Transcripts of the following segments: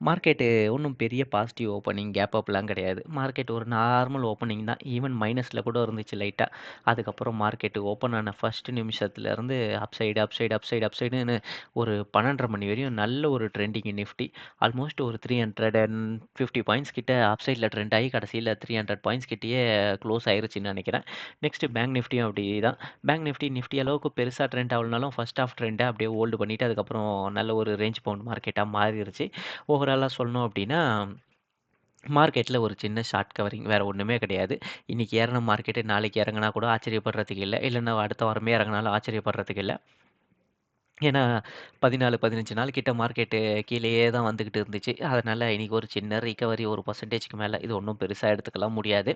Market ஒன்றும் பெரிய positive opening, gap அப்லாம் கிடையாது. மார்க்கெட் ஒரு நார்மல் ஓப்பனிங் தான். ஈவன் மைனஸில் கூட இருந்துச்சு லைட்டாக அதுக்கப்புறம் மார்க்கெட்டு ஓப்பன் ஆன ஃபர்ஸ்ட் நிமிஷத்துலேருந்து upside side, up side, up side, up ஒரு 12:30 மணி வரையும் நல்ல ஒரு ட்ரெண்டிங் நிஃப்டி. ஆல்மோஸ்ட் ஒரு 350 பாயிண்ட்ஸ் கிட்ட அப்சைடில் ட்ரெண்ட் ஆகி கடைசியில் த்ரீ ஹண்ட்ரட் பாயிண்ட்ஸ் கிட்டேயே க்ளோஸ் ஆயிருச்சுன்னு நினைக்கிறேன் நெக்ஸ்ட்டு பேங்க் நிஃப்டியும் அப்படி தான் பேங்க் நிஃப்டி, நிஃப்டி அளவுக்கு பெருசாக ட்ரெண்ட் ஆகலனாலும் ஃபஸ்ட் ஆஃப் ட்ரெண்டை அப்படியே ஹோல்டு பண்ணிட்டு அதுக்கப்புறம் நல்ல ஒரு ரேஞ்ச் பவுண்ட் மார்க்கெட்டாக மாறிடுச்சு ஓவர் ஓவராலாக சொல்லணும் அப்படின்னா, மார்க்கெட்டில் ஒரு சின்ன ஷார்ட் கவரிங் வேறு ஒன்றுமே கிடையாது. இன்னைக்கு ஏறின மார்க்கெட்டு நாளைக்கு இறங்குனா கூட ஆச்சரியப்படுறதுக்கு இல்லை இல்லைன்னா அடுத்த வாரமே இறங்குனாலும் ஆச்சரியப்படுறதுக்கு இல்லை ஏன்னா 14, 15 நாள் கிட்ட மார்க்கெட்டு கீழேயே தான் வந்துக்கிட்டு இருந்துச்சு. அதனால் இன்னைக்கு ஒரு சின்ன ரிகவரி ஒரு பர்சன்டேஜ்க்கு மேலே இது ஒன்றும் பெருசாக எடுத்துக்கலாம் முடியாது.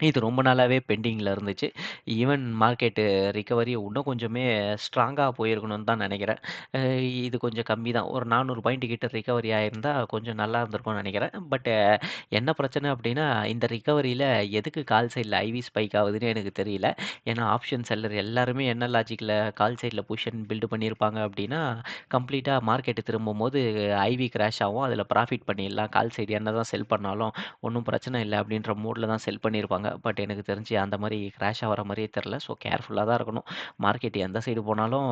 இது ரொம்ப நாளாவே பெண்டிங்கில் இருந்துச்சு. ஈவன் மார்க்கெட்டு ரிகவரி இன்னும் கொஞ்சமே ஸ்ட்ராங்கா போயிருக்கணும்னு தான் நெனைக்கிறேன். அ இது கொஞ்சம் கம்மி தான். ஒரு 400 பாயிண்ட் கிட்ட ரிகவரி ஆயிருந்தா கொஞ்சம் நல்லா இருந்திருக்கும்னு நெனைக்கிறேன். பட் என்ன பிரச்சனை அப்படின்னா, இந்த ரிகவரியில எதுக்கு கால் சைட்ல ஐவி ஸ்பைக் ஆகுதுன்னு எனக்கு தெரியல. ஏன்னா ஆப்ஷன் செல்லர் எல்லாருமே என்ன லாஜிக்ல கால் சைட்ல பொசிஷன் பில்ட் பண்ணியிருப்பாங்க அப்படின்னா, கம்ப்ளீட்டா மார்க்கெட் திரும்பும்போது ஐவி கிராஷ் ஆகும். அதில் ப்ராஃபிட் பண்ணிடலாம். கால் சைடு என்னதான் செல் பண்ணாலும் ஒண்ணும் பிரச்சனை இல்ல அப்படின்ற மூட்ல தான் செல் பண்ணியிருப்பாங்க. பட் எனக்கு தெரிஞ்சு அந்த மாதிரி கிராஷ் ஆகிற மாதிரியே தெரில ஸோ கேர்ஃபுல்லாக தான் இருக்கணும். மார்க்கெட் எந்த சைடு போனாலும்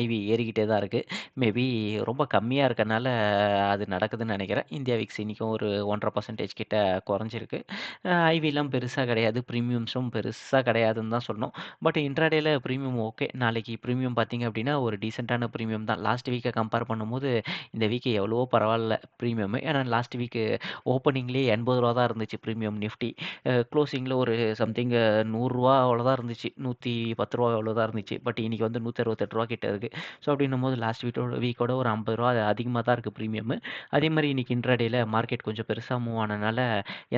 ஐவி ஏறிக்கிட்டே தான் இருக்குது மேபி ரொம்ப கம்மியாக இருக்கனால அது நடக்குதுன்னு நினைக்கிறேன் இந்தியா விக்ஸ் இன்றைக்கும் ஒரு 1.5% கிட்ட குறைஞ்சிருக்கு. ஐவிலாம் பெருசாக கிடையாது. ப்ரீமியம்ஸும் பெருசாக கிடையாதுன்னு தான் சொல்லணும். பட் இன்ட்ராடேயில் ப்ரீமியம் ஓகே. நாளைக்கு ப்ரீமியம் பார்த்தீங்க அப்படின்னா, ஒரு டீசெண்டான ப்ரீமியம் தான். லாஸ்ட் வீக்கை கம்பேர் பண்ணும்போது இந்த வீக்கு எவ்வளவோ பரவாயில்ல ப்ரீமியம் ஏன்னா லாஸ்ட் வீக்கு ஓப்பனிங்லேயே எண்பது ரூபா தான் இருந்துச்சு ப்ரீமியம் நிஃப்டி. க்ளோஸ் க்ளோசிங்ல ஒரு சம்திங் நூறுரூவா அவ்வளோதான் இருந்துச்சு. நூற்றி பத்து ரூபா 110 அவ்வளோதான் இருந்துச்சு. பட் இன்னைக்கு வந்து நூற்றி அறுபத்தெட்டு ரூபா கிட்ட இருக்குது ஸோ அப்படின்னும்போது லாஸ்ட் வீட்டோட வீக்கோட ஒரு ஐம்பது ரூபா அதிகமாக தான் இருக்குது ப்ரீமியம் அதே மாதிரி இன்னைக்கு இன்ட்ராடேல மார்க்கெட் கொஞ்சம் பெருசாக மூவ் ஆனனால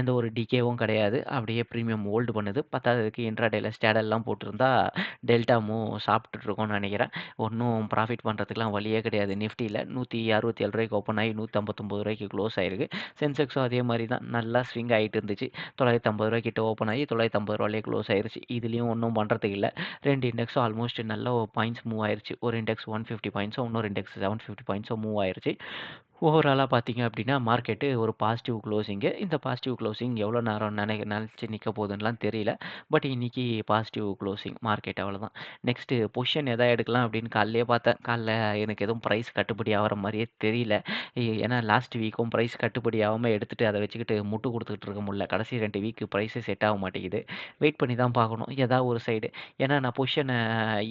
எந்த ஒரு டிகேவும் கிடையாது. அப்படியே ப்ரீமியம் ஹோல்டு பண்ணுது. பத்தாததுக்கு இன்ட்ராடேல ஸ்டேடல்லாம் போட்டிருந்தா டெல்டாமும் மூவ் இருக்கும்னு நினைக்கிறேன் ஒன்றும் ப்ராஃபிட் பண்ணுறதுக்குலாம் வழியே கிடையாது. நிஃப்ட்டியில் நூற்றி அறுபத்தி ஏழு ரூபாய்க்கு ஓப்பன் ஆகி நூற்றம்பத்தொம்பது ரூபாய்க்கு க்ளோஸ் ஆயிருக்கு. சென்செக்ஸும் அதே மாதிரி தான் நல்லா ஸ்விங் ஆகிட்டு இருந்துச்சு. தொள்ளாயிரத்தி ஐம்பது ரூபாய்க்கு கிட்ட ஓப்பன் ஆகி தொள்ளாயிரத்தி ஐம்பது ரூபாயிலே க்ளோஸ் ஆயிருச்சு. இதுலேயும் ஒன்றும் பண்ணுறதுக்கு இல்லை ரெண்டு இண்டெக்ஸும் ஆல்மோஸ்ட் நல்ல பாயிண்ட்ஸ் மூவ் ஆயிருச்சு. ஒரு இண்டெக்ஸ் 150 பாயிண்ட்ஸும், இன்னொரு இண்டெக்ஸ் 750 பாயிண்ட்ஸும் மூவ் ஆயிருச்சு. ஓவராலா பார்த்தீங்க அப்படின்னா, மார்க்கெட்டு ஒரு பாசிட்டிவ் க்ளோசிங்கு. இந்த பாசிட்டிவ் க்ளோசிங் எவ்வளோ நேரம் நெனை நெனச்சு நிக்க போதுன்னுலாம் தெரியல. பட் இன்னைக்கு பாசிட்டிவ் க்ளோசிங் மார்க்கெட் அவ்வளோதான். நெக்ஸ்ட்டு பொசிஷன் எதா எடுக்கலாம் அப்படின்னு காலைலயே பார்த்தேன். காலைல எனக்கு எதுவும் பிரைஸ் கட்டுப்படி ஆகிற மாரியே தெரியல. எ ஏன்னா லாஸ்ட் வீக்கும் பிரைஸ் கட்டுப்படி ஆகாமல் எடுத்துட்டு அத வச்சுக்கிட்டு முட்டு குடுத்துக்கிட்டு இருக்க முடியல. கடைசி 2 வீக்கு பிரைஸே செட் ஆக மாட்டேங்குது. வெயிட் பண்ணி தான் பார்க்கணும். ஏதாவது ஒரு சைடு. ஏன்னா நான் பொசிஷன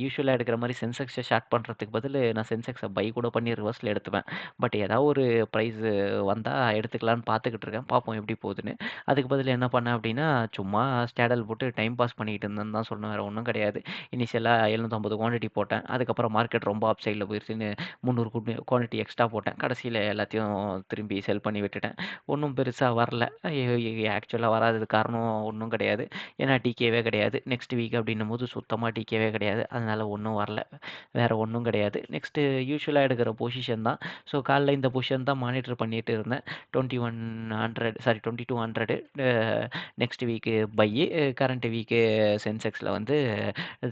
யூசுவலா எடுக்கிற மாரி சென்செக்ஸ ஷார்ட் பண்றதுக்கு பதிலு நான் சென்செக்ஸ பை கூட பண்ணி ரிவர்ஸ்ல எடுத்துப்பேன். பட் ஏதா ஒரு ஒரு ப்ரைஸு வந்தா எடுத்துக்கலான்னு பார்த்துக்கிட்டு இருக்கேன். பார்ப்போம் எப்படி போகுதுன்னு. அதுக்கு பதிலா என்ன பண்ணேன் அப்படின்னா, சும்மா ஸ்டேடல் போட்டு டைம் பாஸ் பண்ணிக்கிட்டு இருந்தேன்னு தான் சொல்லணும். வேற ஒண்ணும் கிடையாது. இனிஷியலா 750 குவான்டிட்டி போட்டேன். அதுக்கப்புறம் மார்க்கெட் ரொம்ப அப் சைட்ல போயிருச்சுன்னு 300 குட் குவான்டிட்டி எக்ஸ்ட்ரா போட்டேன். கடைசியில எல்லாத்தையும் திரும்பி செல் பண்ணி விட்டுட்டேன். ஒண்ணும் பெருசா வரல. எ எ ஆக்சுவலா வராததுக்கு காரணம் ஒண்ணும் கிடையாது. ஏன்னா டிகேவே கிடையாது. நெக்ஸ்ட் வீக் அப்படின்னும்போது சுத்தமா டிகேவே கிடையாது. அதனால ஒண்ணும் வரல. வேற ஒண்ணும் கிடையாது. நெக்ஸ்ட்டு யூசுவலா எடுக்கிற பொசிஷன் தான். ஸோ காலைல இந்த பொசிஷன் தான் மானிட்டர் பண்ணிகிட்டு இருந்தேன். 2100 sorry twenty two hundred next week buy. Current week சென்செக்ஸில் வந்து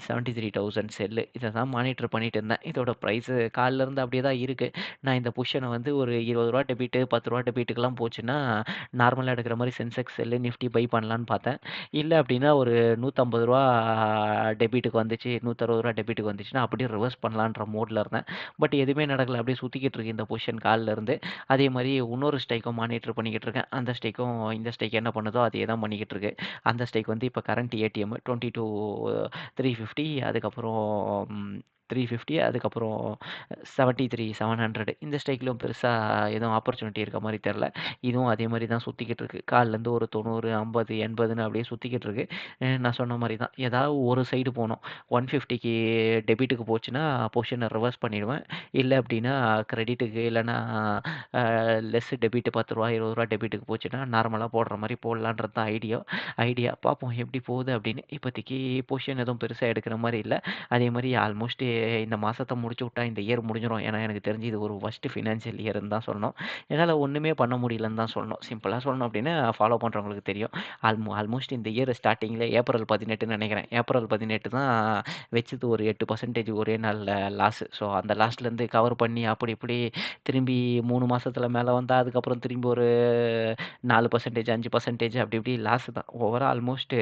73,000 செல்லு. இதை தான் மானிட்டர் பண்ணிட்டு இருந்தேன். இதோட ப்ரைஸு காலிலேருந்து அப்படியே தான் இருக்குது நான் இந்த பொசிஷன வந்து ஒரு இருபது ரூபா டெபிட், ரூ. 10 டெபிட்டுக்குலாம் போச்சுன்னா, நார்மலாக எடுக்கிற மாதிரி சென்செக்ஸ் செல்லு, நிஃப்டி பை பண்ணலான்னு பார்த்தேன். இல்லை அப்படின்னா ஒரு நூற்றம்பது ரூபா டெபிட்டுக்கு வந்துச்சு, நூற்றறுபது ரூபா டெபிட்டுக்கு வந்துச்சுன்னா அப்படியே ரிவர்ஸ் பண்ணலான்ற மோடில் இருந்தேன். பட் எதுவுமே நடக்கல. அப்படியே சுற்றிக்கிட்டு இருக்கு இந்த பொஷன் காலில் இருந்து. வந்து அதே மாதிரி இன்னொரு ஸ்டைக்கும் மானிட்டர் பண்ணிக்கிட்டு இருக்கேன். அந்த ஸ்டைக்கும் இந்த ஸ்டைக் என்ன பண்ணுதோ அதே தான் பண்ணிக்கிட்டு இருக்கு. அந்த ஸ்டைக் வந்து இப்போ கரண்ட் ஏடிஎம் 22,350 அதுக்கப்புறம் 350 அதுக்கப்புறம் 73,700 இந்த ஸ்ட்ரைக்லையும் பெருசாக எதுவும் ஆப்பர்ச்சுனிட்டி இருக்க மாதிரி தெரில இதுவும் அதே மாதிரி தான் சுற்றிக்கிட்டு இருக்குது காலிலேருந்து ஒரு 90, 50, 80ன்னு அப்படியே சுற்றிக்கிட்டு இருக்குது நான் சொன்ன மாதிரி தான். ஏதாவது ஒரு சைடு போகணும் ஒன் ஃபிஃப்டிக்கு டெபிட்டுக்கு போச்சுன்னா பொசிஷனை ரிவர்ஸ் பண்ணிடுவேன். இல்லை அப்படின்னா கிரெடிட்டுக்கு இல்லைன்னா லெஸ் டெபிட் பத்து ரூபா இருபது ரூபா டெபிட்டுக்கு போச்சுன்னா, நார்மலாக போடுற மாதிரி போடலான்றது தான் ஐடியா ஐடியா. பார்ப்போம் எப்படி போகுது அப்படின்னு. இப்போதைக்கு பொசிஷன் எதுவும் பெருசாக எடுக்கிற மாதிரி இல்லை அதே மாதிரி ஆல்மோஸ்ட் இந்த மாதத்தை முடிச்சு விட்டா இந்த இயர் முடிஞ்சிடும் ஏன்னா எனக்கு தெரிஞ்சு இது ஒரு ஃபஸ்ட்டு ஃபினான்ஷியல் இயர்னு தான் சொல்லணும். என்னால் ஒன்றுமே பண்ண முடியலன்னு தான் சொல்லணும். சிம்பிளாக சொல்லணும் அப்படின்னு ஃபாலோ பண்ணுறவங்களுக்கு தெரியும். ஆல்மோ ஆல்மோஸ்ட் இந்த இயர் ஸ்டார்டிங்கில் ஏப்ரல் பதினெட்டுன்னு நினைக்கிறேன் ஏப்ரல் 18 தான் வச்சது ஒரு எட்டு பர்சன்டேஜ் ஒரே நாளில் லாஸ் ஸோ அந்த லாஸ்ட்லேருந்து கவர் பண்ணி அப்படி இப்படி திரும்பி மூணு மாதத்தில் மேலே வந்தால் அதுக்கப்புறம் திரும்பி ஒரு நாலு பர்சன்டேஜ் அஞ்சு பர்சன்டேஜ் அப்படி இப்படி லாஸ் தான். ஓவரால் ஆல்மோஸ்ட்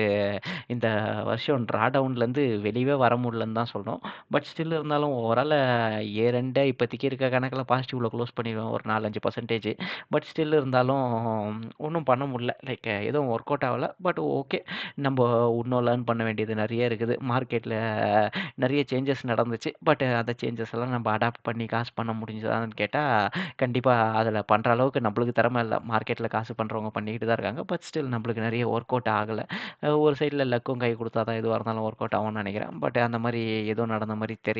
இந்த வருஷம் ட்ரா டவுன்லேருந்து வெளியவே வர முடியலன்னு தான் சொல்லணும். பட் ஸ்டில் ஸ்டில் இருந்தாலும் ஓவரால் ஏ ரெண்டே இப்போதைக்கு இருக்க கணக்கில் பாசிட்டிவ்ல க்ளோஸ் பண்ணிடுவேன் ஒரு 4, 5% பட் ஸ்டில் இருந்தாலும் ஒன்றும் பண்ண முடியல. லைக் எதுவும் ஒர்க் அவுட் ஆகலை பட் ஓகே. நம்ம இன்னும் லேர்ன் பண்ண வேண்டியது நிறைய இருக்குது. மார்க்கெட்டில் நிறைய சேஞ்சஸ் நடந்துச்சு. பட் அந்த சேஞ்சஸ் எல்லாம் நம்ம அடாப்ட் பண்ணி காசு பண்ண முடிஞ்சதான்னு கேட்டால் கண்டிப்பாக அதில் பண்ணுற அளவுக்கு நம்மளுக்கு திறமை இல்லை மார்க்கெட்டில் காசு பண்ணுறவங்க பண்ணிக்கிட்டு தான் இருக்காங்க. பட் ஸ்டில் நம்மளுக்கு நிறைய ஒர்க் அவுட் ஆகலை ஒரு சைடில் லக்கும் கை கொடுத்தா தான் எதுவாக இருந்தாலும் ஒர்க் அவுட் ஆகும்னு நினைக்கிறேன் பட் அந்த மாதிரி எதுவும் நடந்த மாதிரி தெரியல.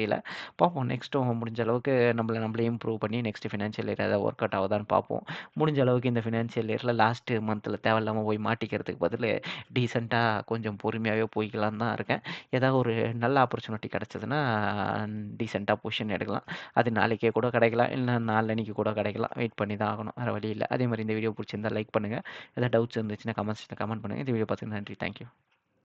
பார்ப்போம் நெக்ஸ்ட்டும் முடிஞ்ச அளவுக்கு நம்மள நம்மளே இம்ப்ரூவ் பண்ணி நெக்ஸ்ட் ஃபினான்ஷியல் இயர் ஏதாவது ஒர்க் அவுட் ஆகுதான்னு பார்ப்போம். முடிஞ்ச அளவுக்கு இந்த ஃபினான்ஷியல் இயரில் லாஸ்ட்டு மந்தில் தேவையில்லாமல் போய் மாட்டிக்கிறதுக்கு பதில் டீசெண்டாக கொஞ்சம் பொறுமையாகவே போய்க்கலான்னு தான் இருக்கேன். ஏதாவது ஒரு நல்ல ஆப்பர்ச்சுனிட்டி கிடச்சதுன்னா டீசெண்டாக பொசிஷன் எடுக்கலாம். அது நாளைக்கே கூட கிடைக்கலாம். இல்லை நாளன்னைக்கு கூட கிடைக்கலாம். வெயிட் பண்ணி தான் ஆகணும். வேறு வழி இல்லை அதே மாதிரி இந்த வீடியோ பிடிச்சிருந்தா லைக் பண்ணுங்கள் ஏதாவது டவுட்ஸ் இருந்துச்சுன்னா கமெண்ட்ஸ் கமெண்ட் பண்ணுங்க. இந்த வீடியோ பார்த்துக்கு நன்றி. Thank you.